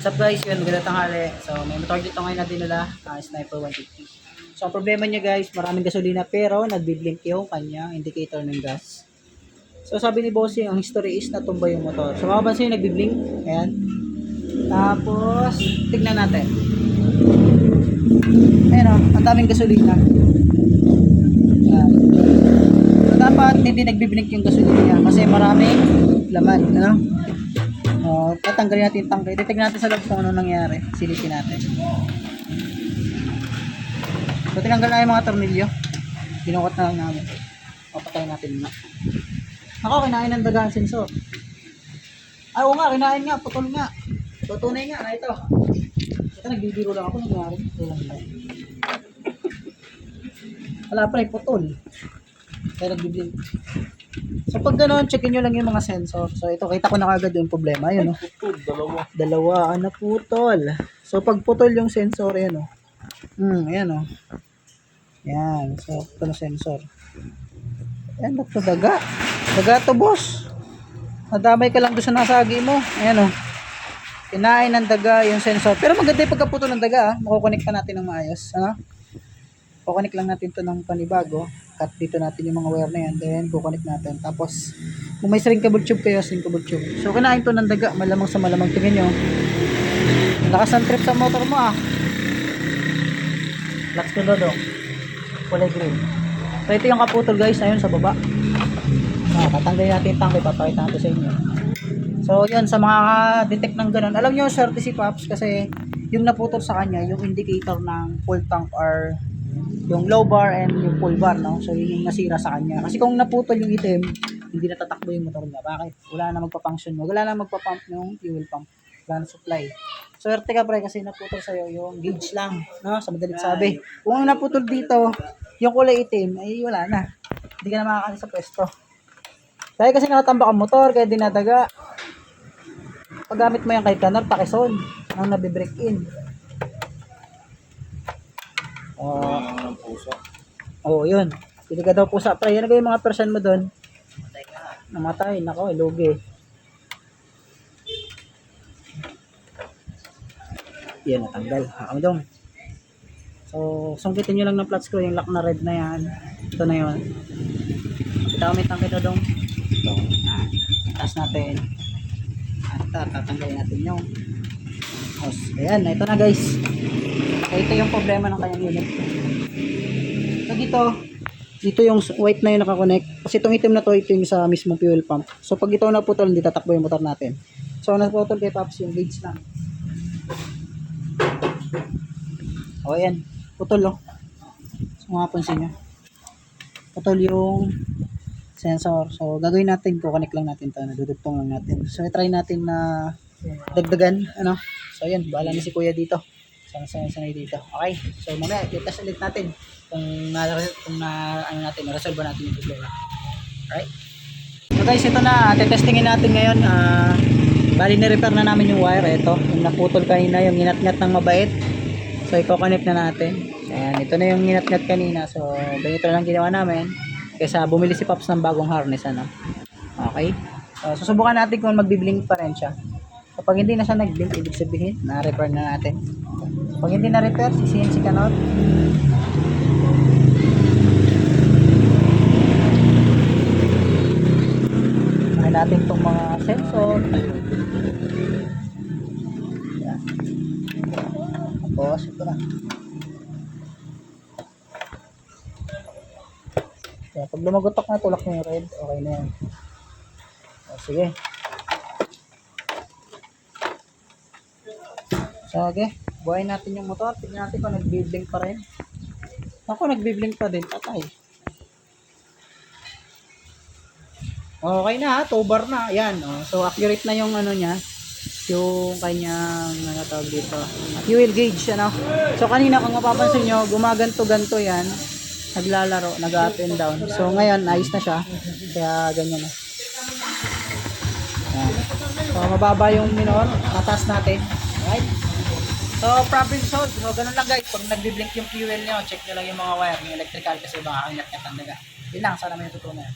What's up guys, yun, magandang tanghali. So, may motor dito ngayon na dinala, uh, Sniper 150. So, problema niya guys, maraming gasolina pero nagbiblink yung kanyang indicator ng gas. So, sabi ni Bossing, ang history is natumba yung motor. So, mapapansin yung nagbiblink. Ayan. Tapos, tignan natin. Ayan o, ang daming gasolina. Ayan. So, dapat hindi nagbiblink yung gasolina niya kasi maraming laman. Ano? Oh, tatanggalin natin yung tangkay. Titignan natin sa loob kung ano nangyari. Silipin natin. So, tinanggal na yung mga tornilyo. Binukot na lang namin. Papatay natin na. Ako, kinain ng daga ang sensor. Ay, oo nga, kinain nga. Putol nga. Tutunay nga na ito. Ito, nagbibiro lang ako. Nangyari. Ito lang lang. Wala pa rin, putol. Kaya nagbiblink. So pag gano'n, checkin nyo lang yung mga sensor. So ito, kita ko na kagad yung problema. Ayun, oh. dalawa. Dalawa, ano putol. So pag putol yung sensor, ayan o. Hmm, ayan o. Yan, so ito na sensor. Ayan, ba't daga? Daga to, boss. Nadamay ka lang doon sa nasagi mo. Ayan o. Kinain ng daga yung sensor. Pero maganda yung pagkaputol ng daga, ah. Makukonek pa natin ng maayos. Ha? Kukonek lang natin to ng panibago. Cut dito natin yung mga wire na yan. Then, kukonek natin. Tapos, kung may shrinkable tube kayo, shrinkable tube. So, kinain to ng daga. Malamang sa malamang. Tingnan nyo. Lakas ng trip sa motor mo ah. Lux to dodo. Kulay green. So, ito yung kaputol guys. Ayun sa baba. Ah, tatanggalin natin yung tangke. Papakita natin sa inyo. So, yun. Sa mga detect ng ganun. Alam nyo, swerte si Pops kasi yung naputol sa kanya, yung indicator ng full tank or yung low bar and yung full bar, no? So, yun yung nasira sa kanya. Kasi kung naputol yung item, hindi na tatakbo yung motor niya. Bakit? Wala na magpa-function mo. Wala na magpa-pump yung fuel pump. Wala na supply. Swerte ka pre kasi naputol sa'yo yung gauge lang, no? Sa madalit sabi. Kung naputol dito, yung kulay itim, ay wala na. Hindi ka na makakali sa pwesto. Dahil kasi nakatambak ang motor, kaya dinadaga. Paggamit mo yung kay Canor, pakison. Ang nabibreak in. Oh, ng puso. Oo, oh, yun. Pili ka daw po sa pre. Yan na yung mga person mo doon. Namatay. Nako, ilugi. Yan, natanggal. Ako dong. So, sungkitin nyo lang ng flat screw yung lock na red na yan. Ito na yun. Kita may tangkay na dong. Ito. Ah, taas natin. At tatanggalin natin yung hose. Ayan, ito na guys. So, ito yung problema ng kanyang unit. Dito, dito yung white na yung nakakonect. Kasi itong item na to, ito yung sa mismong fuel pump. So pag ito naputol, hindi tatakbo yung motor natin. So naputol kay Pops yung gauge lang. O yan, putol oh. So mapapansin nyo. Putol yung sensor. So gagawin natin, kukonek lang natin to, nadudugtong lang natin. So try natin na dagdagan, ano. So yan, bahala na si kuya dito. Sana sana sana dito. Okay. So mamaya i-test ulit natin kung na kung na ano natin, na-resolve natin yung problema. Alright? So guys, ito na, testingin natin ngayon. ah bali ni-repair na namin yung wire. Ito, yung naputol kanina, yung inat-ngat ng mabait. So, i-connect na natin. Ayan, ito na yung inat-ngat kanina. So, ganito lang ginawa namin. Kaysa bumili si Pops ng bagong harness, ano. Okay? So, susubukan natin kung magbiblink pa rin siya. Kapag hindi na siya nag-blink, ibig sabihin, na-repair na natin. Pag hindi na-repair, sisihin si Kanot. Try natin itong mga sensor. Yan. Tapos, ito na. Kaya pag lumagotok na, tulak mo yung red, okay na yan. O, sige. So, okay. Buhayin natin yung motor. Tignan natin kung nagbiblink pa rin. Ako, nagbiblink pa din. Patay. Okay na two bar na. Yan, oh. So accurate na yung ano niya, yung kanyang ano tawag dito, fuel gauge ano. So kanina kung mapapansin nyo, gumaganto-ganto yan. Naglalaro, nag-up and down. So ngayon, ayos na siya. Kaya ganyan na. Yan. So mababa yung minor, mataas natin. Alright? So, problem solved. So, ganun lang guys. Pag nagbi-blink yung fuel nyo, check nyo lang yung mga wire, yung electrical kasi baka ang daga. Yun lang, sana may natutunan.